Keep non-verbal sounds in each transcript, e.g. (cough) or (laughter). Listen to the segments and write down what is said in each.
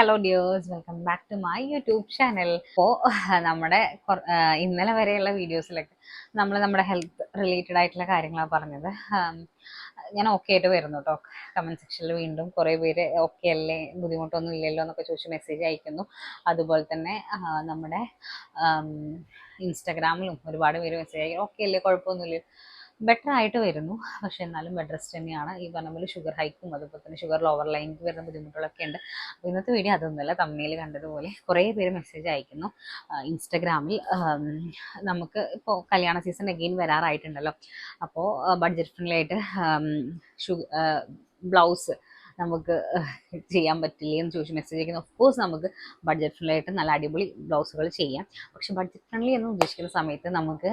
Hello dears welcome back to my YouTube channel ഇപ്പോൾ നമ്മുടെ ഇന്നലെ വരെയുള്ള വീഡിയോസിലൊക്കെ നമ്മൾ നമ്മുടെ ഹെൽത്ത് റിലേറ്റഡ് ആയിട്ടുള്ള കാര്യങ്ങളാണ് പറഞ്ഞത്. ഞാൻ ഓക്കെ ആയിട്ട് വരുന്നു കേട്ടോ കമന്റ് സെക്ഷനിൽ വീണ്ടും കുറേ പേര് ഓക്കെ അല്ലേ? ബുദ്ധിമുട്ടൊന്നും ഇല്ലല്ലോ എന്നൊക്കെ ചോദിച്ച് മെസ്സേജ് അയക്കുന്നു. അതുപോലെ തന്നെ നമ്മുടെ ഇൻസ്റ്റാഗ്രാമിലും ഒരുപാട് പേര് മെസ്സേജ് അയക്കും ഓക്കെ അല്ലേ? കുഴപ്പമൊന്നുമില്ല. ബെറ്റർ ആയിട്ട് വരുന്നു. പക്ഷെ എന്നാലും ബെഡ് റെസ്റ്റ് തന്നെയാണ്. ഈ പറഞ്ഞ പോലെ ഷുഗർ ഹൈക്കും അതുപോലെ തന്നെ ഷുഗർ ലോവർ ലൈനിക്ക് വരുന്ന ബുദ്ധിമുട്ടുകളൊക്കെ ഉണ്ട്. ഇന്നത്തെ വീഡിയോ അതൊന്നുമല്ല. തമ്മിൽ കണ്ടതുപോലെ കുറേ പേര് മെസ്സേജ് അയക്കുന്നു. ഇൻസ്റ്റാഗ്രാമിൽ നമുക്ക് ഇപ്പോൾ കല്യാണ സീസൺ അഗെയിൻ വരാറായിട്ടുണ്ടല്ലോ. അപ്പോൾ ബഡ്ജറ്റ് ഫ്രണ്ട്ലി ആയിട്ട് ബ്ലൗസ് നമുക്ക് ചെയ്യാൻ പറ്റില്ല എന്ന് ചോദിച്ച് മെസ്സേജ് അയക്കുന്ന ഓഫ് കോഴ്സ് നമുക്ക് ബഡ്ജറ്റ് ഫ്രണ്ട്ലി ആയിട്ട് നല്ല അടിപൊളി ബ്ലൗസുകൾ ചെയ്യാം. പക്ഷെ ബഡ്ജറ്റ് ഫ്രണ്ട്ലി എന്ന് ഉദ്ദേശിക്കുന്ന സമയത്ത് നമുക്ക്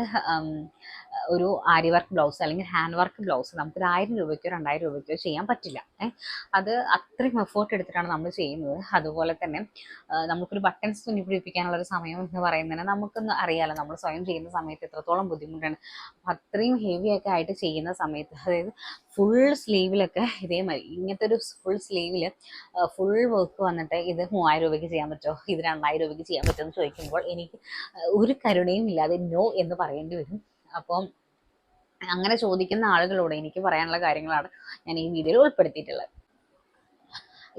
ഒരു ആരി വർക്ക് ബ്ലൗസ് അല്ലെങ്കിൽ ഹാൻഡ് വർക്ക് ബ്ലൗസ് നമുക്ക് ഒരു ആയിരം രൂപയ്ക്കോ രണ്ടായിരം രൂപയ്ക്കോ ചെയ്യാൻ പറ്റില്ല. അത് അത്രയും എഫേർട്ട് എടുത്തിട്ടാണ് നമ്മൾ ചെയ്യുന്നത്. അതുപോലെ തന്നെ നമുക്കൊരു ബട്ടൺസ് തുന്നി പിടിപ്പിക്കാനുള്ള ഒരു സമയം എന്ന് പറയുന്നതിന് നമുക്കൊന്ന് അറിയാലോ നമ്മൾ സ്വയം ചെയ്യുന്ന സമയത്ത് എത്രത്തോളം ബുദ്ധിമുട്ടാണ്. അത്രയും ഹെവി ഒക്കെ ആയിട്ട് ചെയ്യുന്ന സമയത്ത് അതായത് ഫുൾ സ്ലീവിലൊക്കെ (laughs) ഇതേമാതിരി ഇങ്ങനത്തെ ഒരു ഫുൾ സ്ലീവിൽ ഫുൾ വർക്ക് വന്നിട്ട് ഇത് മൂവായിരം രൂപയ്ക്ക് ചെയ്യാൻ പറ്റുമോ ഇത് രണ്ടായിരം രൂപയ്ക്ക് ചെയ്യാൻ പറ്റുമോ എന്ന് ചോദിക്കുമ്പോൾ എനിക്ക് ഒരു കരുണയും ഇല്ലാതെ നോ എന്ന് പറയേണ്ടി വരും. അപ്പം അങ്ങനെ ചോദിക്കുന്ന ആളുകളോട് എനിക്ക് പറയാനുള്ള കാര്യങ്ങളാണ് ഞാൻ ഈ വീഡിയോയിൽ ഉൾപ്പെടുത്തിയിട്ടുള്ളത്.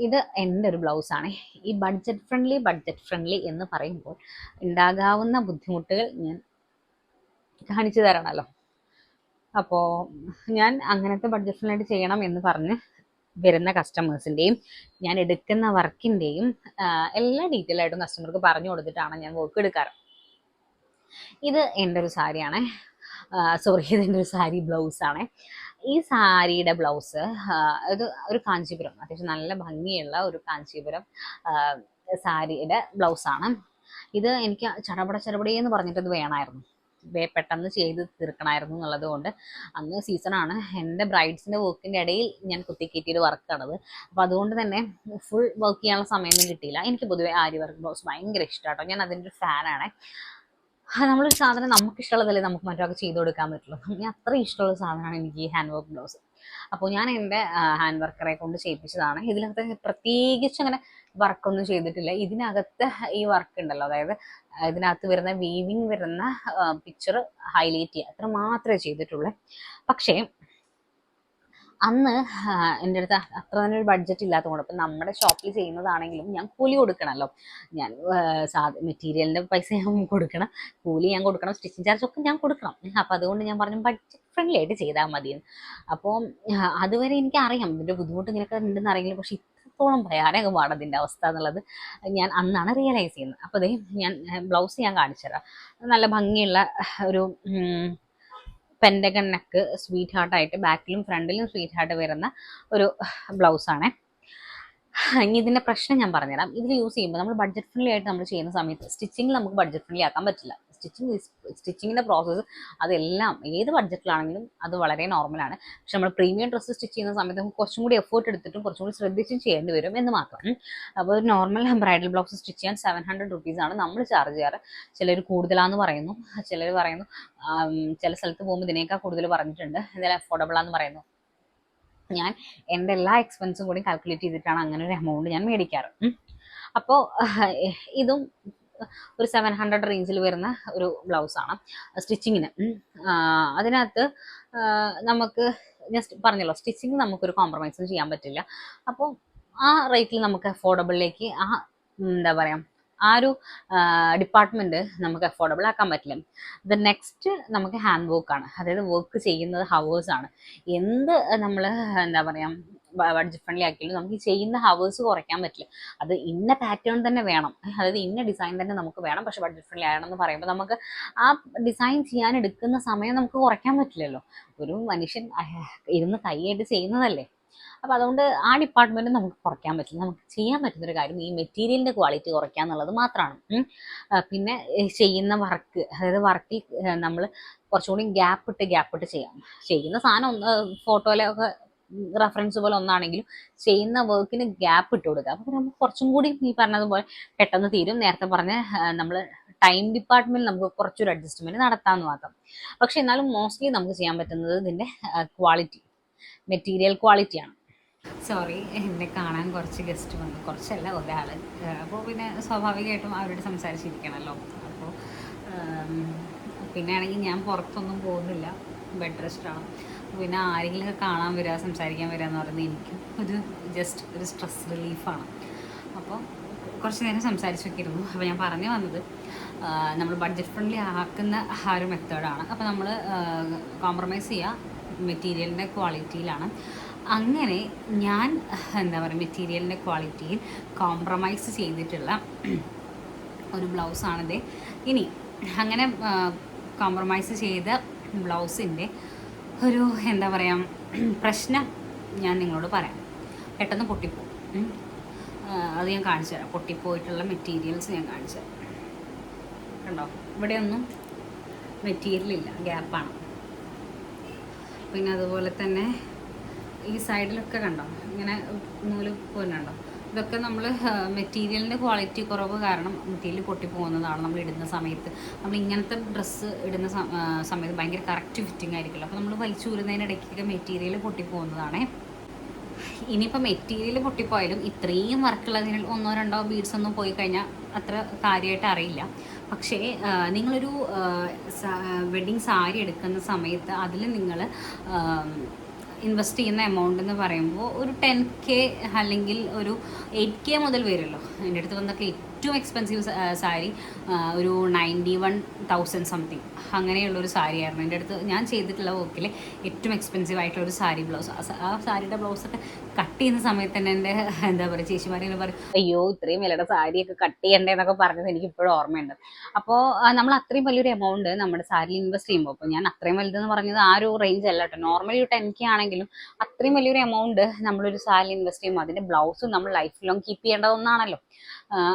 ഇത് എന്റെ ഒരു ബ്ലൗസാണ് ഈ ബഡ്ജറ്റ് ഫ്രണ്ട്ലി ബഡ്ജറ്റ് ഫ്രണ്ട്ലി എന്ന് പറയുമ്പോൾ ഉണ്ടാകാവുന്ന ബുദ്ധിമുട്ടുകൾ ഞാൻ കാണിച്ചു തരണമല്ലോ. അപ്പോൾ ഞാൻ അങ്ങനത്തെ ബഡ്ജറ്റ് ചെയ്യണം എന്ന് പറഞ്ഞ് വരുന്ന കസ്റ്റമേഴ്സിന്റെയും ഞാൻ എടുക്കുന്ന വർക്കിന്റെയും എല്ലാ ഡീറ്റെയിൽ ആയിട്ടും കസ്റ്റമർക്ക് പറഞ്ഞു കൊടുത്തിട്ടാണ് ഞാൻ വർക്ക് എടുക്കാറ്. ഇത് എന്റെ ഒരു സാരിയാണ്. സോറി ഇത് എന്റെ ഒരു സാരി ബ്ലൗസാണ് ഈ സാരിയുടെ ബ്ലൗസ് ഇത് ഒരു കാഞ്ചീപുരം അത്യാവശ്യം നല്ല ഭംഗിയുള്ള ഒരു കാഞ്ചീപുരം സാരിയുടെ ബ്ലൗസാണ് ഇത് എനിക്ക് ചടപട ചടപടേ എന്ന് പറഞ്ഞിട്ട് ഇത് വേണമായിരുന്നു പെട്ടെന്ന് ചെയ്ത് തീർക്കണമായിരുന്നു എന്നുള്ളത് കൊണ്ട് അന്ന് സീസണാണ് എന്റെ ബ്രൈഡ്സിന്റെ വർക്കിന്റെ ഇടയിൽ ഞാൻ കുത്തി കയറ്റിയിട്ട് വർക്ക് വർക്കാണത് അപ്പോൾ അതുകൊണ്ട് തന്നെ ഫുൾ വർക്ക് ചെയ്യാനുള്ള സമയമൊന്നും കിട്ടിയില്ല. എനിക്ക് പൊതുവേ ആര്യ വർക്ക് ബ്ലൗസ് ഭയങ്കര ഇഷ്ടമാട്ടോ ഞാൻ അതിന്റെ ഒരു ഫാനാണ് നമ്മളൊരു സാധനം നമുക്ക് ഇഷ്ടമുള്ളതല്ലേ നമുക്ക് മറ്റൊരാൾക്ക് ചെയ്ത് കൊടുക്കാൻ പറ്റുള്ളൂ. ഞാൻ അത്രയും ഇഷ്ടമുള്ള സാധനമാണ് എനിക്ക് ഈ ഹാൻഡ് വർക്ക് ബ്ലൗസ് അപ്പോൾ ഞാൻ എന്റെ ഹാൻഡ് വർക്കറെ കൊണ്ട് ചെയ്യിപ്പിച്ചതാണ്. ഇതിനകത്ത് പ്രത്യേകിച്ച് അങ്ങനെ വർക്കൊന്നും ചെയ്തിട്ടില്ല. ഇതിനകത്ത് ഈ വർക്ക് ഉണ്ടല്ലോ അതായത് ഇതിനകത്ത് വരുന്ന വീവിങ് വരുന്ന പിക്ചർ ഹൈലൈറ്റ് ചെയ്യുക. അത്ര മാത്രമേ ചെയ്തിട്ടുള്ളൂ. പക്ഷേ അന്ന് എന്റെ അടുത്ത് അത്ര തന്നെ ഒരു ബഡ്ജറ്റ് ഇല്ലാത്തതുകൊണ്ട്. അപ്പം നമ്മുടെ ഷോപ്പിൽ ചെയ്യുന്നതാണെങ്കിലും ഞാൻ കൂലി കൊടുക്കണമല്ലോ ഞാൻ സാധ മെറ്റീരിയലിന്റെ പൈസ ഞാൻ കൊടുക്കണം. കൂലി ഞാൻ കൊടുക്കണം. സ്റ്റിച്ചിങ് ചാർജ് ഒക്കെ ഞാൻ കൊടുക്കണം. അപ്പം അതുകൊണ്ട് ഞാൻ പറഞ്ഞു ബഡ്ജറ്റ് ഫ്രണ്ട്ലി ആയിട്ട് ചെയ്താൽ മതി അപ്പോൾ അതുവരെ എനിക്ക് അറിയാം. ഇതിന്റെ ബുദ്ധിമുട്ട് ഇങ്ങനെയൊക്കെ ഉണ്ടെന്ന് അറിയില്ല. പക്ഷേ ഇത്രത്തോളം ഭയാനകമാണ് അതിന്റെ അവസ്ഥ എന്നുള്ളത് ഞാൻ അന്നാണ് റിയലൈസ് ചെയ്യുന്നത്. അപ്പോൾ അതേ ഞാൻ ബ്ലൗസ് ഞാൻ കാണിച്ചു തരാം നല്ല ഭംഗിയുള്ള ഒരു പെൻഡഗൺ നെക്ക് സ്വീറ്റ് ഹാർട്ടായിട്ട് ബാക്കിലും ഫ്രണ്ടിലും സ്വീറ്റ് ഹാർട്ട് വരുന്ന ഒരു ബ്ലൗസാണ്. ഇനി ഇതിന്റെ പ്രശ്നം ഞാൻ പറഞ്ഞുതരാം. ഇതിൽ യൂസ് ചെയ്യുമ്പോൾ നമ്മൾ ബഡ്ജറ്റ് ഫ്രണ്ട്ലി ആയിട്ട് നമ്മൾ ചെയ്യുന്ന സമയത്ത് സ്റ്റിച്ചിങ്ങിൽ നമുക്ക് ബഡ്ജറ്റ് ഫ്രണ്ട്ലി ആക്കാൻ പറ്റില്ല. സ്റ്റിച്ചിങ് സ്റ്റിച്ചിങ്ങിന്റെ പ്രോസസ്സ് അതെല്ലാം ഏത് ബഡ്ജറ്റിലാണെങ്കിലും അത് വളരെ നോർമലാണ്. പക്ഷെ നമ്മൾ പ്രീമിയം ഡ്രസ്സ് സ്റ്റിച്ച് ചെയ്യുന്ന സമയത്ത് നമുക്ക് കുറച്ചും കൂടി എഫേർട്ട് എടുത്തിട്ടും കുറച്ചും കൂടി ശ്രദ്ധിച്ചും ചെയ്യേണ്ടി വരും എന്ന് മാത്രം. അപ്പോൾ ഒരു നോർമൽ ബ്രൈഡൽ ബ്ലൗസ് സ്റ്റിച്ച് ചെയ്യാൻ സെവൻ ഹൺഡ്രഡ് റുപ്പീസാണ് നമ്മൾ ചാർജ് ചെയ്യാറ്. ചിലർ കൂടുതലാന്ന് പറയുന്നു. ചിലർ പറയുന്നു ചില സ്ഥലത്ത് പോകുമ്പോൾ ഇതിനേക്കാൾ കൂടുതൽ പറഞ്ഞിട്ടുണ്ട്. എന്തായാലും ആണെന്ന് പറയുന്നു. ഞാൻ എന്റെ എല്ലാ എക്സ്പെൻസും കൂടി കാൽക്കുലേറ്റ് ചെയ്തിട്ടാണ് അങ്ങനെ ഒരു എമൗണ്ട് ഞാൻ മേടിക്കാറ്. അപ്പോൾ ഇതും ഒരു സെവൻ ഹൺഡ്രഡ് റേഞ്ചിൽ വരുന്ന ഒരു ബ്ലൗസാണ് സ്റ്റിച്ചിങ്ങിന് അതിനകത്ത് നമുക്ക് ജസ്റ്റ് പറഞ്ഞല്ലോ സ്റ്റിച്ചിങ് നമുക്കൊരു കോംപ്രമൈസും ചെയ്യാൻ പറ്റില്ല. അപ്പോൾ ആ റേറ്റിൽ നമുക്ക് അഫോർഡബിളിലേക്ക് ആ എന്താ പറയുക ആ ഒരു ഡിപ്പാർട്ട്മെന്റ് നമുക്ക് അഫോർഡബിൾ ആക്കാൻ പറ്റില്ല. ദ നെക്സ്റ്റ് നമുക്ക് ഹാൻഡ് വർക്കാണ് അതായത് വർക്ക് ചെയ്യുന്നത് ഹവേഴ്സ് ആണ്. എന്ത് നമ്മൾ എന്താ പറയുക ബഡ്ജറ്റ് ഫ്രണ്ട്ലി ആക്കിയാലും നമുക്ക് ചെയ്യുന്ന ഹവേഴ്സ് കുറയ്ക്കാൻ പറ്റില്ല. അത് ഇന്ന പാറ്റേൺ തന്നെ വേണം. അതായത് ഇന്ന ഡിസൈൻ തന്നെ നമുക്ക് വേണം. പക്ഷെ ബഡ്ജറ്റ് ഫ്രണ്ട്ലി ആണെന്ന് പറയുമ്പോൾ നമുക്ക് ആ ഡിസൈൻ ചെയ്യാൻ എടുക്കുന്ന സമയം നമുക്ക് കുറയ്ക്കാൻ പറ്റില്ലല്ലോ. ഒരു മനുഷ്യൻ ഇരുന്ന് കൈയായിട്ട് ചെയ്യുന്നതല്ലേ. അപ്പോൾ അതുകൊണ്ട് ആ ഡിപ്പാർട്ട്മെന്റ് നമുക്ക് കുറയ്ക്കാൻ പറ്റില്ല. നമുക്ക് ചെയ്യാൻ പറ്റുന്നൊരു കാര്യം ഈ മെറ്റീരിയലിന്റെ ക്വാളിറ്റി കുറയ്ക്കുക എന്നുള്ളത് മാത്രമാണ്. പിന്നെ ചെയ്യുന്ന വർക്ക് അതായത് വർക്കിൽ നമ്മൾ കുറച്ചുകൂടി ഗ്യാപ്പ് ഇട്ട് ഇട്ട് ചെയ്യാം. ചെയ്യുന്ന സാധനം ഫോട്ടോയിലൊക്കെ റെഫറൻസ് പോലെ ഒന്നാണെങ്കിലും ചെയ്യുന്ന വർക്കിന് ഗ്യാപ്പ് ഇട്ട് കൊടുക്കുക. അപ്പോൾ നമുക്ക് കുറച്ചും കൂടി ഈ പറഞ്ഞതുപോലെ പെട്ടെന്ന് തീരും. നേരത്തെ പറഞ്ഞ നമ്മൾ ടൈം ഡിപ്പാർട്ട്മെന്റ് നമുക്ക് കുറച്ചൊരു അഡ്ജസ്റ്റ്മെന്റ് നടത്താമെന്ന് മാത്രം. പക്ഷെ എന്നാലും മോസ്റ്റ്ലി നമുക്ക് ചെയ്യാൻ പറ്റുന്നത് ഇതിന്റെ ക്വാളിറ്റി മെറ്റീരിയൽ ക്വാളിറ്റിയാണ് സോറി എന്നെ കാണാൻ കുറച്ച് ഗസ്റ്റ് വന്നു. കുറച്ചല്ല ഒരാൾ അപ്പോൾ പിന്നെ സ്വാഭാവികമായിട്ടും അവരോട് സംസാരിച്ചിരിക്കണമല്ലോ അപ്പോൾ പിന്നെ ആണെങ്കിൽ ഞാൻ പുറത്തൊന്നും പോകുന്നില്ല. ബെഡ് റെസ്റ്റാണ് പിന്നെ ആരെങ്കിലും കാണാൻ വരിക സംസാരിക്കാൻ വരിക എന്ന് പറയുന്നത് എനിക്കും ഒരു ജസ്റ്റ് ഒരു സ്ട്രെസ് റിലീഫാണ് അപ്പോൾ കുറച്ച് നേരം സംസാരിച്ചൊക്കെയിരുന്നു അപ്പോൾ ഞാൻ പറഞ്ഞു വന്നത് നമ്മൾ ബഡ്ജറ്റ് ഫ്രണ്ട്ലി ആക്കുന്ന ആ ഒരു മെത്തേഡാണ് അപ്പോൾ നമ്മൾ കോംപ്രമൈസ് ചെയ്യുക മെറ്റീരിയലിന്റെ ക്വാളിറ്റിയിലാണ് അങ്ങനെ ഞാൻ എന്താ പറയുക മെറ്റീരിയലിന്റെ ക്വാളിറ്റിയിൽ കോംപ്രമൈസ് ചെയ്തിട്ടുള്ള ഒരു ബ്ലൗസാണിത് ഇനി അങ്ങനെ കോംപ്രമൈസ് ചെയ്ത ബ്ലൗസിന്റെ ഒരു എന്താ പറയുക പ്രശ്നം ഞാൻ നിങ്ങളോട് പറയാം. പെട്ടെന്ന് പൊട്ടിപ്പോവും. അത് ഞാൻ കാണിച്ചു തരാം. പൊട്ടിപ്പോയിട്ടുള്ള മെറ്റീരിയൽസ് ഞാൻ കാണിച്ചു തരാം. കണ്ടോ? ഇവിടെയൊന്നും മെറ്റീരിയൽ ഇല്ല. ഗ്യാപ്പാണ് പിന്നെ അതുപോലെ തന്നെ ഈ സൈഡിലൊക്കെ കണ്ടോ? ഇങ്ങനെ നൂൽ പോരുന്നുണ്ടോ? ഇതൊക്കെ നമ്മൾ മെറ്റീരിയലിന്റെ ക്വാളിറ്റി കുറവ് കാരണം മെറ്റീരിയൽ പൊട്ടിപ്പോകുന്നതാണ് നമ്മൾ ഇടുന്ന സമയത്ത്. നമ്മൾ ഇങ്ങനത്തെ ഡ്രസ്സ് ഇടുന്ന സമയത്ത് ഭയങ്കര കറക്റ്റ് ഫിറ്റിംഗ് ആയിരിക്കില്ല അപ്പോൾ നമ്മൾ വലിച്ചൂരുന്നതിനിടയ്ക്കൊക്കെ മെറ്റീരിയൽ പൊട്ടിപ്പോകുന്നതാണേ. ഇനിയിപ്പോൾ മെറ്റീരിയൽ പൊട്ടിപ്പോയാലും ഇത്രയും വർക്കുള്ളതിന് ഒന്നോ രണ്ടോ ബീഡ്സ് ഒന്നും പോയി കഴിഞ്ഞാൽ അത്ര കാര്യമായിട്ട് അറിയില്ല. പക്ഷേ നിങ്ങളൊരു വെഡ്ഡിങ് സാരി എടുക്കുന്ന സമയത്ത് അതിൽ നിങ്ങൾ ഇൻവെസ്റ്റ് ചെയ്യുന്ന എമൗണ്ട് എന്ന് പറയുമ്പോൾ ഒരു ടെൻ കെ അല്ലെങ്കിൽ ഒരു എയ്റ്റ് കെ മുതൽ വരുമല്ലോ എന്റെ അടുത്ത് വന്നൊക്കെ ഏറ്റവും എക്സ്പെൻസീവ് സാരി ഒരു നയന്റി വൺ തൗസൻഡ് സംതിങ് അങ്ങനെയുള്ളൊരു സാരിയായിരുന്നു. എന്റെ അടുത്ത് ഞാൻ ചെയ്തിട്ടുള്ള വർക്കിൽ ഏറ്റവും എക്സ്പെൻസീവ് ആയിട്ടുള്ള ഒരു സാരി ബ്ലൗസ് ആ സാരിയുടെ ബ്ലൗസൊക്കെ കട്ട് ചെയ്യുന്ന സമയത്ത് തന്നെ എന്റെ (laughs) എന്താ പറയുക ചേച്ചിമാരിങ്ങനെ പറയും അയ്യോ ഇത്രയും വിലയുടെ സാരിയൊക്കെ കട്ട് ചെയ്യണ്ടേ എന്നൊക്കെ പറഞ്ഞത് എനിക്ക് ഇപ്പോഴും ഓർമ്മയുണ്ട്. അപ്പോൾ നമ്മൾ അത്രയും വലിയൊരു എമൗണ്ട് നമ്മുടെ സാരിയിൽ ഇൻവെസ്റ്റ് ചെയ്യുമ്പോൾ അപ്പോൾ ഞാൻ അത്രയും വലുതെന്ന് പറഞ്ഞത് ആ ഒരു റേഞ്ച് അല്ല കേട്ടോ നോർമലി ഒരു ടെൻ കെ ആണെങ്കിലും അത്രയും വലിയൊരു എമൗണ്ട് നമ്മളൊരു സാരിയിൽ ഇൻവെസ്റ്റ് ചെയ്യുമ്പോൾ അതിന്റെ ബ്ലൗസ് നമ്മൾ ലൈഫ് ലോങ് കീപ്പ് ചെയ്യേണ്ടതൊന്നാണല്ലോ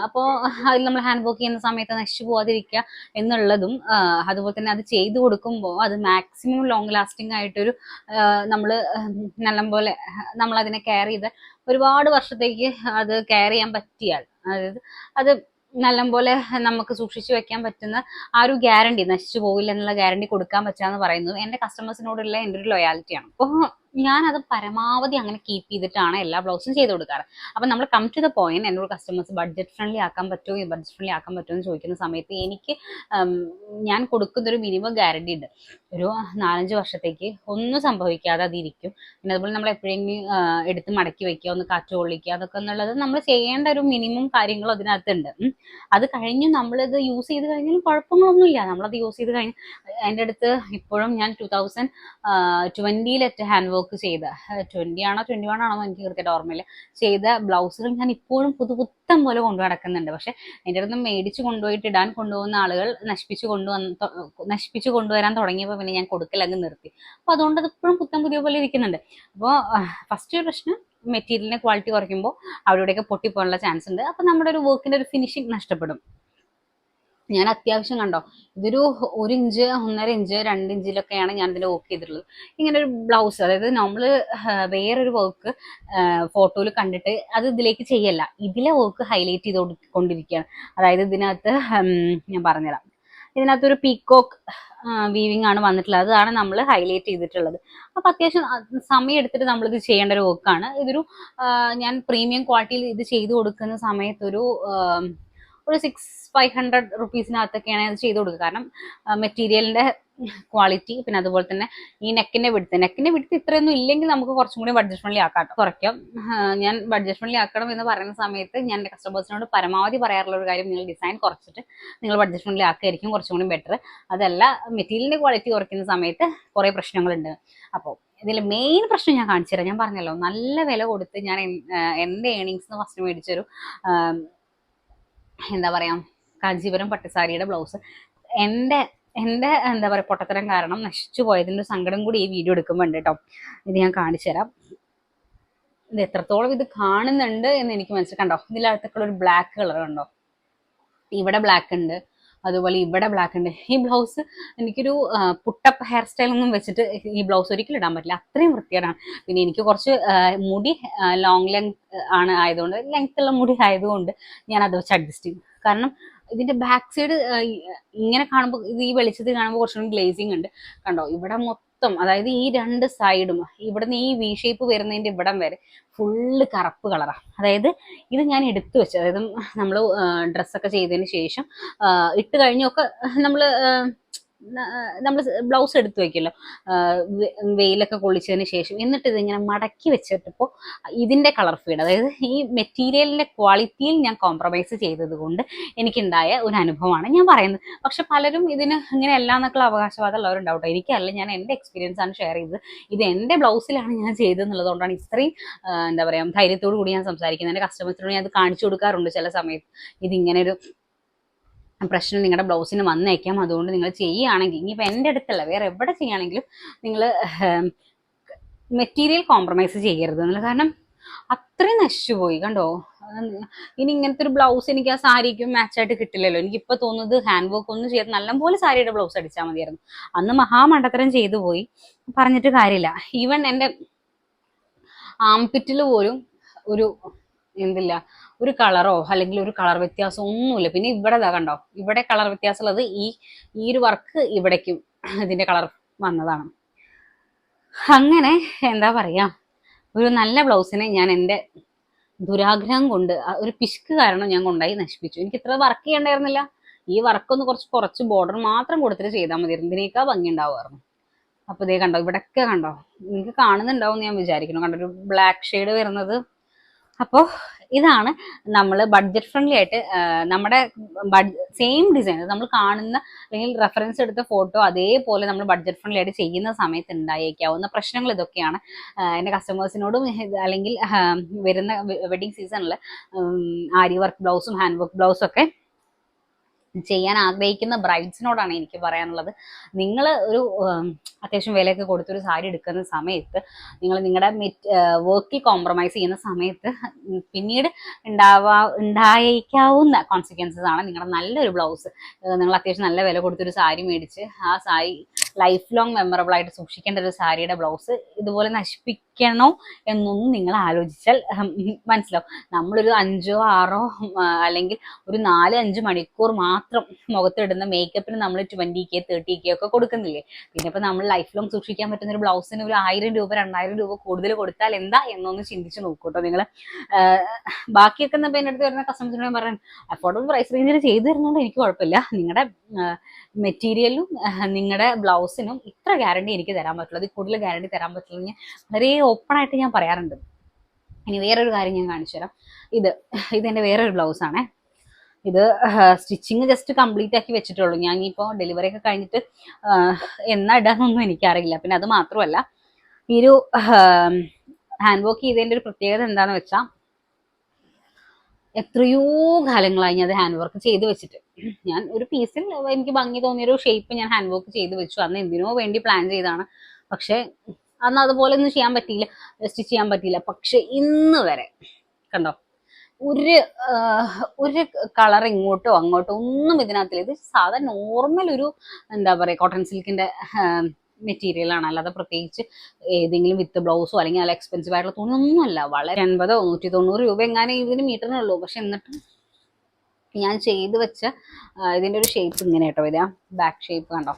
അപ്പോൾ അതിൽ നമ്മൾ ഹാൻഡ് വർക്ക് ചെയ്യുന്ന സമയത്ത് നശിച്ചു പോകാതിരിക്കുക എന്നുള്ളതും അതുപോലെ തന്നെ അത് ചെയ്തു കൊടുക്കുമ്പോൾ അത് മാക്സിമം ലോങ് ലാസ്റ്റിംഗ് ആയിട്ടൊരു നമ്മൾ നല്ലപോലെ നമ്മൾ അതിനെ കെയർ ചെയ്ത് ഒരുപാട് വർഷത്തേക്ക് അത് കെയർ ചെയ്യാൻ പറ്റിയാൽ അതായത് അത് നല്ലപോലെ നമുക്ക് സൂക്ഷിച്ചു വെക്കാൻ പറ്റുന്ന ആ ഒരു ഗ്യാരണ്ടി നശിച്ചു പോകില്ല എന്നുള്ള ഗ്യാരണ്ടി കൊടുക്കാൻ പറ്റാന്ന് പറയുന്നത് എന്റെ കസ്റ്റമേഴ്സിനോടുള്ള എന്റെ ഒരു ലോയാലിറ്റിയാണ് അപ്പോൾ ഞാനത് പരമാവധി അങ്ങനെ കീപ്പ് ചെയ്തിട്ടാണ് എല്ലാ ബ്ലൗസും ചെയ്ത് കൊടുക്കാറ്. അപ്പം നമ്മൾ കം ടു ദ പോയിന്റ് എന്നോട് കസ്റ്റമേഴ്സ് ബഡ്ജറ്റ് ഫ്രണ്ട്ലി ആക്കാൻ പറ്റുമോ ബഡ്ജറ്റ് ഫ്രണ്ട്ലി ആക്കാൻ പറ്റുമോ എന്ന് ചോദിക്കുന്ന സമയത്ത് എനിക്ക് ഞാൻ കൊടുക്കുന്ന ഒരു മിനിമം ഗ്യാരണ്ടി ഉണ്ട്. ഒരു നാലഞ്ച് വർഷത്തേക്ക് ഒന്നും സംഭവിക്കാതെ അതിരിക്കും പിന്നെ അതുപോലെ നമ്മൾ എപ്പോഴെങ്കിലും എടുത്ത് മടക്കി വെക്കുക ഒന്ന് കാറ്റ് കൊള്ളിക്കുക അതൊക്കെ എന്നുള്ളത് നമ്മൾ ചെയ്യേണ്ട ഒരു മിനിമം കാര്യങ്ങൾ അതിനകത്തുണ്ട്. അത് കഴിഞ്ഞ് നമ്മളിത് യൂസ് ചെയ്ത് കഴിഞ്ഞാലും കുഴപ്പങ്ങളൊന്നുമില്ല. നമ്മളത് യൂസ് ചെയ്ത് കഴിഞ്ഞ് എന്റെ അടുത്ത് ഇപ്പോഴും ഞാൻ ടൂ തൗസൻഡ് ട്വന്റിയിലെറ്റ് ഹാൻഡ് ചെയ്ത. ട്വന്റി ആണോ ട്വന്റി വൺ ആണോ എനിക്ക് കൃത്യമായിട്ട് ഓർമ്മയില്ല. ചെയ്ത ബ്ലൗസുകൾ ഞാൻ ഇപ്പോഴും പുതുപുത്തം പോലെ കൊണ്ടു നടക്കുന്നുണ്ട്. പക്ഷെ എന്റെ അടുത്ത് മേടിച്ച് കൊണ്ടുപോയിട്ട് ഇടാൻ കൊണ്ടുപോകുന്ന ആളുകൾ നശിപ്പിച്ചു കൊണ്ടുവന്ന് നശിപ്പിച്ചു നശിപ്പിച്ച് കൊണ്ടുവരാൻ തുടങ്ങിയപ്പോൾ പിന്നെ ഞാൻ കൊടുക്കലങ്ങ് നിർത്തി. അപ്പോൾ അതുകൊണ്ട് അത് ഇപ്പോഴും പുത്തം പുതിയ പോലെ ഇരിക്കുന്നുണ്ട്. അപ്പോൾ ഫസ്റ്റ് ഒരു പ്രശ്നം മെറ്റീരിയലിന്റെ ക്വാളിറ്റി കുറയ്ക്കുമ്പോൾ അവിടെയൊക്കെ പൊട്ടിപ്പോകാനുള്ള ചാൻസ് ഉണ്ട്. അപ്പോൾ നമ്മുടെ ഒരു വർക്കിന്റെ ഒരു ഫിനിഷിംഗ് നഷ്ടപ്പെടും. ഞാൻ അത്യാവശ്യം കണ്ടോ? ഇതൊരു ഒരു ഇഞ്ച് ഒന്നര ഇഞ്ച് രണ്ട് ഇഞ്ചിലൊക്കെയാണ് ഞാൻ ഇതിൽ വർക്ക് ചെയ്തിട്ടുള്ളത്. ഇങ്ങനെ ഒരു ബ്ലൗസ് അതായത് നമ്മൾ വേറൊരു വർക്ക് ഫോട്ടോയിൽ കണ്ടിട്ട് അത് ഇതിലേക്ക് ചെയ്യല്ല. ഇതിലെ വർക്ക് ഹൈലൈറ്റ് ചെയ്ത് കൊണ്ടിരിക്കുകയാണ്. അതായത് ഇതിനകത്ത് ഞാൻ പറഞ്ഞുതരാം. ഇതിനകത്തൊരു പീക്കോക്ക് വീവിങ് ആണ് വന്നിട്ടുള്ളത്. അതാണ് നമ്മൾ ഹൈലൈറ്റ് ചെയ്തിട്ടുള്ളത്. അപ്പൊ അത്യാവശ്യം സമയം എടുത്തിട്ട് നമ്മളിത് ചെയ്യേണ്ട ഒരു വർക്കാണ് ഇതൊരു ഞാൻ പ്രീമിയം ക്വാളിറ്റിയിൽ ഇത് ചെയ്തു കൊടുക്കുന്ന സമയത്ത് ഒരു സിക്സ് ഫൈവ് ഹൺഡ്രഡ് റുപ്പീസിനകത്തൊക്കെയാണ് അത് ചെയ്ത് കൊടുക്കുക. കാരണം മെറ്റീരിയലിന്റെ ക്വാളിറ്റി പിന്നെ അതുപോലെ തന്നെ ഈ നെക്കിന്റെ വിടുത്ത് നെക്കിന്റെ വിടുത്ത് ഇത്രയൊന്നും ഇല്ലെങ്കിൽ നമുക്ക് കുറച്ചും കൂടി ബഡ്ജറ്റ് ഫ്രണ്ട്ലി ആക്കാം. കുറയ്ക്കാം. ഞാൻ ബഡ്ജറ്റ് ഫ്രണ്ട്ലി ആക്കണം എന്ന് പറയുന്ന സമയത്ത് ഞാൻ എന്റെ കസ്റ്റമേഴ്സിനോട് പരമാവധി പറയാറുള്ള ഒരു കാര്യം നിങ്ങൾ ഡിസൈൻ കുറച്ചിട്ട് നിങ്ങൾ ബഡ്ജറ്റ് ഫ്രണ്ട്ലി ആക്കുകയായിരിക്കും കുറച്ചും കൂടി ബെറ്റർ അതല്ല മെറ്റീരിയലിന്റെ ക്വാളിറ്റി കുറയ്ക്കുന്ന സമയത്ത് കുറേ പ്രശ്നങ്ങളുണ്ട്. അപ്പോൾ ഇതിൽ മെയിൻ പ്രശ്നം ഞാൻ കാണിച്ചു തരാം. ഞാൻ പറഞ്ഞല്ലോ നല്ല വില കൊടുത്ത് ഞാൻ എന്റെ ഏണിങ്സ് ഫസ്റ്റ് മേടിച്ചൊരു എന്താ പറയാ കാഞ്ചീപുരം പട്ടുസാരിയുടെ ബ്ലൗസ് എന്റെ എന്റെ എന്താ പറയുക പൊട്ടത്തരം കാരണം നശിച്ചു പോയതിന്റെ സങ്കടം കൂടി ഈ വീഡിയോ എടുക്കുമ്പോൾ ഉണ്ട് കേട്ടോ ഇത് ഞാൻ കാണിച്ചു തരാം. ഇത് എത്രത്തോളം ഇത് കാണുന്നുണ്ട് എന്ന് എനിക്ക് മനസ്സിലായി കണ്ടോ? ഇതിനകത്തൊക്കെ ഒരു ബ്ലാക്ക് കളർ കണ്ടോ ഇവിടെ ബ്ലാക്ക് ഉണ്ട്. അതുപോലെ ഇവിടെ ബ്ലാക്ക് ഉണ്ട്. ഈ ബ്ലൗസ് എനിക്കൊരു പുട്ടപ്പ് ഹെയർ സ്റ്റൈൽ ഒന്നും വെച്ചിട്ട് ഈ ബ്ലൗസ് ഒരിക്കലും ഇടാൻ പറ്റില്ല. അത്രയും വൃത്തികേടാണ്. പിന്നെ എനിക്ക് കുറച്ച് മുടി ലോങ് ലെങ്ത് ആണ് ആയതുകൊണ്ട് ലെങ്ത് ഉള്ള മുടി ആയതുകൊണ്ട് ഞാൻ അത് വെച്ച് അഡ്ജസ്റ്റ് ചെയ്യും. കാരണം ഇതിന്റെ ബാക്ക് സൈഡ് ഇങ്ങനെ കാണുമ്പോൾ ഇത് ഈ വെളിച്ചത്തിൽ കാണുമ്പോൾ കുറച്ചുകൂടി ഗ്ലേസിങ് ഉണ്ട്. കണ്ടോ? ഇവിടെ മൊത്തം മൊത്തം അതായത് ഈ രണ്ട് സൈഡും ഇവിടുന്ന് ഈ വി ഷേപ്പ് വരുന്നതിന്റെ ഇവിടം വരെ ഫുള്ള് കറുപ്പ് കളറാണ് അതായത് ഇത് ഞാൻ എടുത്തു വെച്ചു അതായത് നമ്മൾ ഡ്രസ്സൊക്കെ ചെയ്തതിന് ശേഷം ഇട്ട് കഴിഞ്ഞൊക്കെ നമ്മൾ നമ്മൾ ബ്ലൗസ് എടുത്തു വെക്കല്ലോ വെയിലൊക്കെ കൊള്ളിച്ചതിന് ശേഷം എന്നിട്ട് ഇതിങ്ങനെ മടക്കി വെച്ചിട്ടപ്പോൾ ഇതിന്റെ കളർ ഫീഡ് അതായത് ഈ മെറ്റീരിയലിന്റെ ക്വാളിറ്റിയിൽ ഞാൻ കോംപ്രമൈസ് ചെയ്തത് കൊണ്ട് എനിക്കുണ്ടായ ഒരു അനുഭവമാണ് ഞാൻ പറയുന്നത്. പക്ഷെ പലരും ഇതിന് ഇങ്ങനെ എന്നൊക്കെയുള്ള അവകാശവാദം ഉള്ളവരുണ്ടാവും എനിക്കല്ല ഞാൻ എന്റെ എക്സ്പീരിയൻസ് ആണ് ഷെയർ ചെയ്തത്. ഇത് എന്റെ ബ്ലൗസിലാണ് ഞാൻ ചെയ്തതെന്നുള്ളതുകൊണ്ടാണ് ഇത്രയും ആ, എന്താ പറയുക ധൈര്യത്തോടു കൂടി ഞാൻ സംസാരിക്കുന്നത്. എന്റെ കസ്റ്റമേഴ്സിനോട് ഞാൻ അത് കാണിച്ചു കൊടുക്കാറുണ്ട് ചില സമയത്ത്. ഇതിങ്ങനെ ഒരു പ്രശ്നം നിങ്ങളുടെ ബ്ലൗസിന് വന്നേക്കാം. അതുകൊണ്ട് നിങ്ങൾ ചെയ്യുകയാണെങ്കിൽ ഇനിയിപ്പോൾ എന്റെ അടുത്തല്ല വേറെ എവിടെ ചെയ്യുകയാണെങ്കിലും നിങ്ങൾ മെറ്റീരിയൽ കോംപ്രമൈസ് ചെയ്യരുത് കാരണം അത്രയും നശിച്ചു പോയി കണ്ടോ ഇനി ഇങ്ങനത്തെ ഒരു ബ്ലൗസ് എനിക്ക് ആ സാരിക്കും മാച്ചായിട്ട് കിട്ടില്ലല്ലോ. എനിക്ക് ഇപ്പൊ തോന്നുന്നത് ഹാൻഡ് വർക്ക് ഒന്നും ചെയ്ത് നല്ലപോലെ സാരിയുടെ ബ്ലൗസ് അടിച്ചാൽ മതിയായിരുന്നു. അന്ന് മഹാമണ്ടത്തരം ചെയ്തു പോയി. പറഞ്ഞിട്ട് കാര്യമില്ല. ഈവൻ എന്റെ ആംപിറ്റിൽ പോലും ഒരു എന്തില്ല ഒരു കളറോ അല്ലെങ്കിൽ ഒരു കളർ വ്യത്യാസമോ ഒന്നുമില്ല. പിന്നെ ഇവിടെ ഇതാ കണ്ടോ ഇവിടെ കളർ വ്യത്യാസമുള്ളത് ഈ ഈ ഒരു വർക്ക് ഇവിടേക്കും ഇതിന്റെ കളർ വന്നതാണ്. അങ്ങനെ എന്താ പറയാ ഒരു നല്ല ബ്ലൗസിനെ ഞാൻ എന്റെ ദുരാഗ്രഹം കൊണ്ട് ഒരു പിശുക്ക് കാരണം ഞാൻ കൊണ്ടായി നശിപ്പിച്ചു. എനിക്ക് ഇത്ര വർക്ക് ചെയ്യണ്ടായിരുന്നില്ല. ഈ വർക്കൊന്ന് കുറച്ച് കുറച്ച് ബോർഡർ മാത്രം കൊടുത്തിട്ട് ചെയ്താൽ മതിയായിരുന്നു ഇതിനേക്കാൾ ഭംഗി ഉണ്ടാവുമായിരുന്നു അപ്പൊ ഇതേ കണ്ടോ ഇവിടെയൊക്കെ കണ്ടോ നിങ്ങൾക്ക് കാണുന്നുണ്ടാവും ഞാൻ വിചാരിക്കുന്നു. കണ്ടോ ഒരു ബ്ലാക്ക് ഷെയ്ഡ് വരുന്നത്. അപ്പോൾ ഇതാണ് നമ്മൾ ബഡ്ജറ്റ് ഫ്രണ്ട്ലി ആയിട്ട് നമ്മുടെ സെയിം ഡിസൈൻ നമ്മൾ കാണുന്ന അല്ലെങ്കിൽ റെഫറൻസ് എടുത്ത ഫോട്ടോ അതേപോലെ നമ്മൾ ബഡ്ജറ്റ് ഫ്രണ്ട്ലി ആയിട്ട് ചെയ്യുന്ന സമയത്ത് ഉണ്ടായേക്കാവുന്ന പ്രശ്നങ്ങൾ ഇതൊക്കെയാണ്. എന്റെ കസ്റ്റമേഴ്സിനോടും അല്ലെങ്കിൽ വരുന്ന വെഡിങ് സീസണിൽ ആരി വർക്ക് ബ്ലൗസും ഹാൻഡ് വർക്ക് ബ്ലൗസും ഒക്കെ ചെയ്യാൻ ആഗ്രഹിക്കുന്ന ബ്രൈഡ്സിനോടാണ് എനിക്ക് പറയാനുള്ളത്. നിങ്ങൾ ഒരു അത്യാവശ്യം വിലയൊക്കെ കൊടുത്തൊരു സാരി എടുക്കുന്ന സമയത്ത് നിങ്ങൾ നിങ്ങളുടെ വർക്കിൽ കോംപ്രമൈസ് ചെയ്യുന്ന സമയത്ത് പിന്നീട് ഉണ്ടാവാ ഉണ്ടായേക്കാവുന്ന കോൺസിക്വൻസസ് ആണ് നിങ്ങളുടെ നല്ലൊരു ബ്ലൗസ് നിങ്ങൾ അത്യാവശ്യം നല്ല വില കൊടുത്തൊരു സാരി മേടിച്ച് ആ സാരി ലൈഫ് ലോങ് മെമ്മറബിൾ ആയിട്ട് സൂക്ഷിക്കേണ്ട ഒരു സാരിയുടെ ബ്ലൗസ് ഇതുപോലെ നശിപ്പിക്കണോ എന്നൊന്നും നിങ്ങൾ ആലോചിച്ചാൽ മനസ്സിലാവും. നമ്മളൊരു അഞ്ചോ ആറോ അല്ലെങ്കിൽ ഒരു നാല് അഞ്ച് മണിക്കൂർ മാത്രം മുഖത്തിടുന്ന മേക്കപ്പിന് നമ്മൾ ട്വന്റി കെ തേർട്ടി കെ ഒക്കെ കൊടുക്കുന്നില്ലേ? പിന്നെ ഇപ്പൊ നമ്മൾ ലൈഫ് ലോങ് സൂക്ഷിക്കാൻ പറ്റുന്ന ഒരു ബ്ലൗസിന് ഒരു ആയിരം രൂപ രണ്ടായിരം രൂപ കൂടുതൽ കൊടുത്താൽ എന്താ എന്നൊന്ന് ചിന്തിച്ച് നോക്കൂട്ടോ നിങ്ങൾ ബാക്കിയൊക്കെ എന്നാ എന്റെ അടുത്ത് വരുന്ന കസ്റ്റമേഴ്സിനോട് ഞാൻ പറയാൻ അഫോർഡബിൾ പ്രൈസ് റേഞ്ചിൽ ചെയ്തു തരുന്നതുകൊണ്ട് എനിക്ക് കുഴപ്പമില്ല. നിങ്ങളുടെ മെറ്റീരിയലും നിങ്ങളുടെ ബ്ലൗസിനും ഇത്ര ഗ്യാരണ്ടി എനിക്ക് തരാൻ പറ്റുള്ളൂ. അതിൽ കൂടുതൽ ഗ്യാരണ്ടി തരാൻ പറ്റുള്ളൂ. ഞാൻ വളരെ ഓപ്പൺ ആയിട്ട് ഞാൻ പറയാറുണ്ട്. ഇനി വേറൊരു കാര്യം ഞാൻ കാണിച്ചു തരാം. ഇത് ഇത് എന്റെ വേറൊരു ആണ്. ഇത് സ്റ്റിച്ചിങ് ജസ്റ്റ് കംപ്ലീറ്റ് ആക്കി വെച്ചിട്ടുള്ളൂ. ഞാൻ ഇപ്പോൾ ഡെലിവറി ഒക്കെ കഴിഞ്ഞിട്ട് എന്നാ ഇടാന്നൊന്നും എനിക്കറിയില്ല. പിന്നെ അത് മാത്രമല്ല ഈ ഒരു ഹാൻഡ് വർക്ക് ചെയ്തതിന്റെ ഒരു പ്രത്യേകത എന്താണെന്ന് വെച്ചാൽ എത്രയോ കാലങ്ങളായി ഞാൻ അത് ഹാൻഡ് വർക്ക് ചെയ്ത് വെച്ചിട്ട്. ഞാൻ ഒരു പീസിൽ എനിക്ക് ഭംഗി തോന്നിയൊരു ഷേപ്പ് ഞാൻ ഹാൻഡ് വർക്ക് ചെയ്ത് വെച്ചു. അന്ന് എന്തിനോ വേണ്ടി പ്ലാൻ ചെയ്താണ് പക്ഷെ അന്ന് അതുപോലെ ഒന്നും ചെയ്യാൻ പറ്റിയില്ല. സ്റ്റിച്ച് ചെയ്യാൻ പറ്റിയില്ല. പക്ഷെ ഇന്ന് വരെ കണ്ടോ? ഒരു ഒരു കളർ ഇങ്ങോട്ടോ അങ്ങോട്ടോ ഒന്നും ഇതിനകത്തില്ല. ഇത് സാധാ നോർമൽ ഒരു എന്താ പറയുക കോട്ടൺ സിൽക്കിന്റെ മെറ്റീരിയൽ ആണ്. അല്ലാതെ പ്രത്യേകിച്ച് ഏതെങ്കിലും വിത്ത് ബ്ലൗസോ അല്ലെങ്കിൽ നല്ല എക്സ്പെൻസീവ് ആയിട്ടുള്ള തുണി വളരെ എൺപതോ നൂറ്റി തൊണ്ണൂറ് രൂപ എങ്ങാനും ഇതിന് മീറ്ററിനുള്ളൂ പക്ഷെ എന്നിട്ട് ഞാൻ ചെയ്ത് വെച്ച ഇതിന്റെ ഒരു ഷേപ്പ് ഇങ്ങനെ കേട്ടോ ഇതാ ബാക്ക് ഷേപ്പ് കണ്ടോ?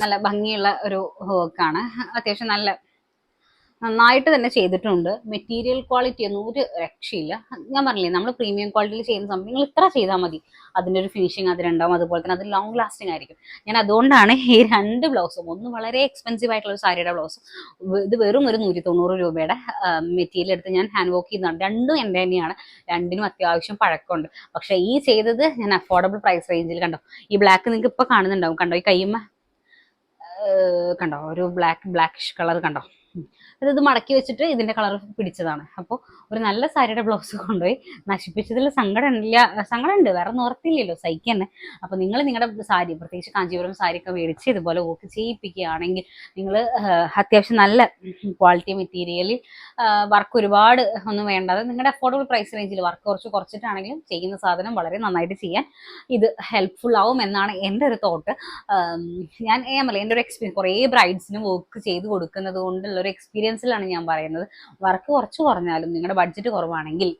നല്ല ഭംഗിയുള്ള ഒരു വർക്കാണ് അത്യാവശ്യം നല്ല നന്നായിട്ട് തന്നെ ചെയ്തിട്ടുണ്ട്. മെറ്റീരിയൽ ക്വാളിറ്റി ഒന്നും ഒരു രക്ഷയില്ല. ഞാൻ പറഞ്ഞില്ലേ നമ്മൾ പ്രീമിയം ക്വാളിറ്റിയിൽ ചെയ്യുന്ന സമയം നിങ്ങൾ ഇത്ര ചെയ്താൽ മതി. അതിന്റെ ഒരു ഫിനിഷിങ് അതിലുണ്ടാവും അതുപോലെ തന്നെ അത് ലോങ് ലാസ്റ്റിംഗ് ആയിരിക്കും. ഞാൻ അതുകൊണ്ടാണ് ഈ രണ്ട് ബ്ലൗസും ഒന്ന് വളരെ എക്സ്പെൻസീവ് ആയിട്ടുള്ള ഒരു സാരിയുടെ ബ്ലൗസും ഇത് വെറും ഒരു നൂറ്റി തൊണ്ണൂറ് രൂപയുടെ മെറ്റീരിയൽ എടുത്ത് ഞാൻ ഹാൻഡ് വർക്ക് ചെയ്യുന്നതാണ് രണ്ടും എന്റെ തന്നെയാണ്. രണ്ടിനും അത്യാവശ്യം പഴക്കമുണ്ട്. പക്ഷേ ഈ ചെയ്തത് ഞാൻ അഫോർഡബിൾ പ്രൈസ് റേഞ്ചിൽ കണ്ടോ? ഈ ബ്ലാക്ക് നിങ്ങൾക്ക് ഇപ്പോൾ കാണുന്നുണ്ടാവും. കണ്ടോ? ഈ കയ്യുമ്മ കണ്ടോ? ഒരു ബ്ലാക്ക് ബ്ലാക്കിഷ് കളർ കണ്ടോ. അത് ഇത് മടക്കി വെച്ചിട്ട് ഇതിന്റെ കളർ പിടിച്ചതാണ്. അപ്പോൾ ഒരു നല്ല സാരിയുടെ ബ്ലൗസ് കൊണ്ടുപോയി. നശിപ്പിച്ചതിൽ സങ്കടം ഇല്ല സങ്കടമുണ്ട്. വേറെ നിവർത്തിയില്ലല്ലോ സഹിക്കന്നെ. അപ്പോൾ നിങ്ങൾ നിങ്ങളുടെ സാരി പ്രത്യേകിച്ച് കാഞ്ചീപുരം സാരി ഒക്കെ മേടിച്ച് ഇതുപോലെ വോക്ക് ചെയ്യിപ്പിക്കുകയാണെങ്കിൽ നിങ്ങൾ അത്യാവശ്യം നല്ല ക്വാളിറ്റി മെറ്റീരിയലിൽ വർക്ക് ഒരുപാട് ഒന്നും വേണ്ടാതെ നിങ്ങളുടെ അഫോർഡബിൾ പ്രൈസ് റേഞ്ചിൽ വർക്ക് കുറച്ച് കുറച്ചിട്ടാണെങ്കിലും ചെയ്യുന്ന സാധനം വളരെ നന്നായിട്ട് ചെയ്യാൻ ഇത് ഹെൽപ്ഫുൾ ആവും എന്നാണ് എന്റെ ഒരു തോട്ട് ഞാൻ ഞാൻ എന്റെ ഒരു എക്സ്പീരിയൻസ് കുറേ ബ്രൈഡ്സിന് വർക്ക് ചെയ്ത് കൊടുക്കുന്നത് കൊണ്ടുള്ള ഒരു എക്സ്പീരിയൻസിലാണ് ഞാൻ പറയുന്നത്. വർക്ക് കുറച്ച് കുറഞ്ഞാലും നിങ്ങളുടെ ബഡ്ജറ്റ് കുറവാണെങ്കിൽ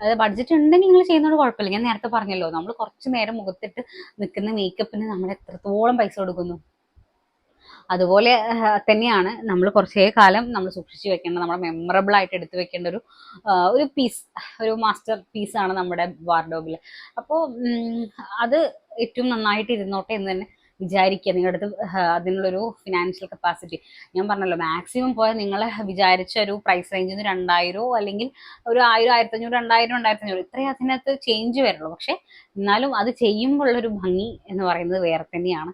അതായത് ബഡ്ജറ്റ് ഉണ്ടെങ്കിൽ നിങ്ങൾ ചെയ്യുന്നത് കുഴപ്പമില്ല. ഞാൻ നേരത്തെ പറഞ്ഞല്ലോ നമ്മൾ കുറച്ച് നേരം മുഖത്തിട്ട് നിൽക്കുന്ന മേക്കപ്പിന് നമ്മൾ എത്രത്തോളം പൈസ കൊടുക്കുന്നു? അതുപോലെ തന്നെയാണ് നമ്മൾ കുറച്ചേ കാലം നമ്മൾ സൂക്ഷിച്ചു വെക്കേണ്ട നമ്മുടെ മെമ്മറബിൾ ആയിട്ട് എടുത്തു വെക്കേണ്ട ഒരു ഒരു പീസ് ഒരു മാസ്റ്റർ പീസാണ് നമ്മുടെ വാർഡോബിൽ അപ്പോൾ അത് ഏറ്റവും നന്നായിട്ട് ഇരുന്നോട്ടെ എന്ന് തന്നെ വിചാരിക്കുക. നിങ്ങളുടെ അടുത്ത് അതിനുള്ളൊരു ഫിനാൻഷ്യൽ കപ്പാസിറ്റി ഞാൻ പറഞ്ഞല്ലോ മാക്സിമം പോയാൽ നിങ്ങൾ വിചാരിച്ച ഒരു പ്രൈസ് റേഞ്ചിൽ നിന്ന് രണ്ടായിരമോ അല്ലെങ്കിൽ ഒരു ആയിരം ആയിരത്തഞ്ഞൂറ് രണ്ടായിരം രണ്ടായിരത്തി അഞ്ഞൂറ് ഇത്രയും അതിനകത്ത് ചേഞ്ച് വരുള്ളൂ. പക്ഷെ എന്നാലും അത് ചെയ്യുമ്പോഴുള്ളൊരു ഭംഗി എന്ന് പറയുന്നത് വേറെ തന്നെയാണ്.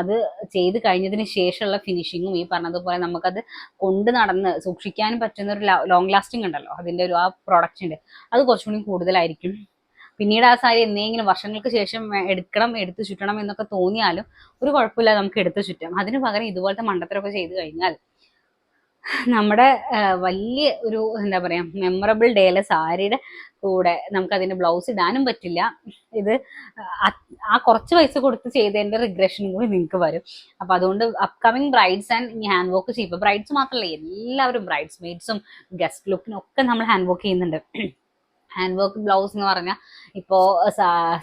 അത് ചെയ്ത് കഴിഞ്ഞതിന് ശേഷമുള്ള ഫിനിഷിങ്ങും ഈ പറഞ്ഞതുപോലെ നമുക്കത് കൊണ്ട് നടന്ന് സൂക്ഷിക്കാനും പറ്റുന്ന ഒരു ലോങ് ലാസ്റ്റിംഗ് ഉണ്ടല്ലോ. അതിന്റെ ഒരു ആ പ്രൊഡക്റ്റിന്റെ അത് കുറച്ചും കൂടി കൂടുതലായിരിക്കും. പിന്നീട് ആ സാരി എന്തെങ്കിലും വർഷങ്ങൾക്ക് ശേഷം എടുക്കണം എടുത്തു ചുറ്റണം എന്നൊക്കെ തോന്നിയാലും ഒരു കുഴപ്പമില്ല നമുക്ക് എടുത്തു ചുറ്റാം. അതിന് പകരം ഇതുപോലത്തെ മണ്ടത്തരമൊക്കെ ചെയ്തു കഴിഞ്ഞാൽ നമ്മുടെ വലിയ ഒരു എന്താ പറയാ മെമ്മറബിൾ ഡേയിലെ സാരിയുടെ കൂടെ നമുക്ക് അതിന്റെ ബ്ലൗസ് ഇടാനും പറ്റില്ല. ഇത് ആ- കുറച്ച് പൈസ കൊടുത്ത് ചെയ്തതിന്റെ റിഗ്രഷനും കൂടി നിങ്ങൾക്ക് വരും. അപ്പൊ അതുകൊണ്ട് upcoming brides and hand work ചെയ്യും. ബ്രൈഡ്സ് മാത്രമല്ല എല്ലാവരും ബ്രൈഡ്സ് മെയ്ഡ്സും ഗസ്റ്റ് ലുക്കിനും ഒക്കെ നമ്മൾ ഹാൻഡ് വർക്ക് ചെയ്യുന്നുണ്ട്. ഹാൻഡ് വർക്ക് ബ്ലൗസ് എന്ന് പറഞ്ഞാൽ ഇപ്പോൾ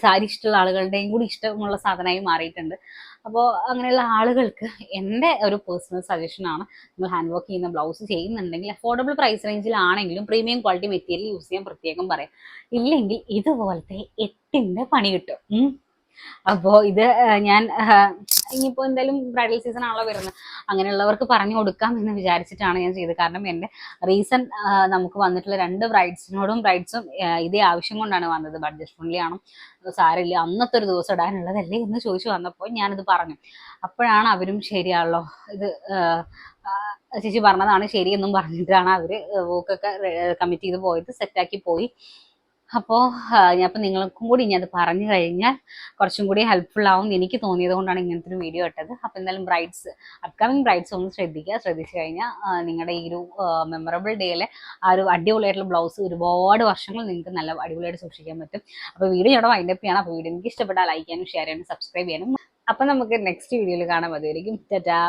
സാരി ഇഷ്ടമുള്ള ആളുകളുടെയും കൂടി ഇഷ്ടമുള്ള സാധനമായി മാറിയിട്ടുണ്ട്. അപ്പോൾ അങ്ങനെയുള്ള ആളുകൾക്ക് എന്റെ ഒരു പേഴ്സണൽ സജഷനാണ് നിങ്ങൾ ഹാൻഡ് വർക്ക് ചെയ്യുന്ന ബ്ലൗസ് ചെയ്യുന്നുണ്ടെങ്കിൽ അഫോർഡബിൾ പ്രൈസ് റേഞ്ചിലാണെങ്കിലും പ്രീമിയം ക്വാളിറ്റി മെറ്റീരിയൽ യൂസ് ചെയ്യാൻ പ്രത്യേകം പറയാം. ഇല്ലെങ്കിൽ ഇതുപോലത്തെ എട്ടിന്റെ പണി കിട്ടും. അപ്പോൾ ഇത് ഞാൻ ഇനിയിപ്പോൾ എന്തായാലും ബ്രൈഡൽ സീസൺ ആണല്ലോ വരുന്നത്. അങ്ങനെയുള്ളവർക്ക് പറഞ്ഞു കൊടുക്കാം എന്ന് വിചാരിച്ചിട്ടാണ് ഞാൻ ചെയ്തത്. കാരണം എന്റെ റീസൺ നമുക്ക് വന്നിട്ടുള്ള രണ്ട് ബ്രൈഡ്സിനോടും ബ്രൈഡ്സും ഇതേ ആവശ്യം കൊണ്ടാണ് വന്നത്. ബഡ്ജറ്റ് ഫ്രണ്ട്ലി ആണ്? സാരില്ല അന്നത്തെ ഒരു ദിവസം ഇടാനുള്ളതല്ലേ എന്ന് ചോദിച്ചു വന്നപ്പോൾ ഞാനിത് പറഞ്ഞു. അപ്പോഴാണ് അവരും ശരിയാണല്ലോ. ഇത് ചേച്ചി പറഞ്ഞതാണ് ശരിയെന്നും പറഞ്ഞിട്ടാണ് അവർ വോക്കൊക്കെ കമ്മിറ്റ് ചെയ്ത് പോയത്. സെറ്റാക്കി പോയി. അപ്പോൾ ഞാൻ അപ്പോൾ നിങ്ങൾക്കും കൂടി ഇനി അത് പറഞ്ഞു കഴിഞ്ഞാൽ കുറച്ചും കൂടി ഹെൽപ്ഫുൾ ആവും എനിക്ക് തോന്നിയത് കൊണ്ടാണ് ഇങ്ങനത്തെ ഒരു വീഡിയോ ഇട്ടത്. അപ്പോൾ എന്തായാലും ബ്രൈഡ്സ് അപ്കമിങ് ബ്രൈഡ്സ് ഒന്ന് ശ്രദ്ധിക്കുക. ശ്രദ്ധിച്ചു കഴിഞ്ഞാൽ നിങ്ങളുടെ ഈ ഒരു മെമ്മറബിൾ ഡേയിലെ ആ ഒരു അടിപൊളിയായിട്ടുള്ള ബ്ലൗസ് ഒരുപാട് വർഷങ്ങൾ നിങ്ങൾക്ക് നല്ല അടിപൊളിയായിട്ട് സൂക്ഷിക്കാൻ പറ്റും. അപ്പോൾ വീഡിയോ ഇവിടെ വൈൻഡപ്പ് ചെയ്യണം. അപ്പോൾ വീഡിയോ എനിക്ക് ഇഷ്ടപ്പെട്ടാൽ ലൈക്ക് ചെയ്യാനും ഷെയർ ചെയ്യാനും സബ്സ്ക്രൈബ് ചെയ്യാനും. അപ്പം നമുക്ക് നെക്സ്റ്റ് വീഡിയോയിൽ കാണാൻ മതിയായിരിക്കും ടാറ്റാ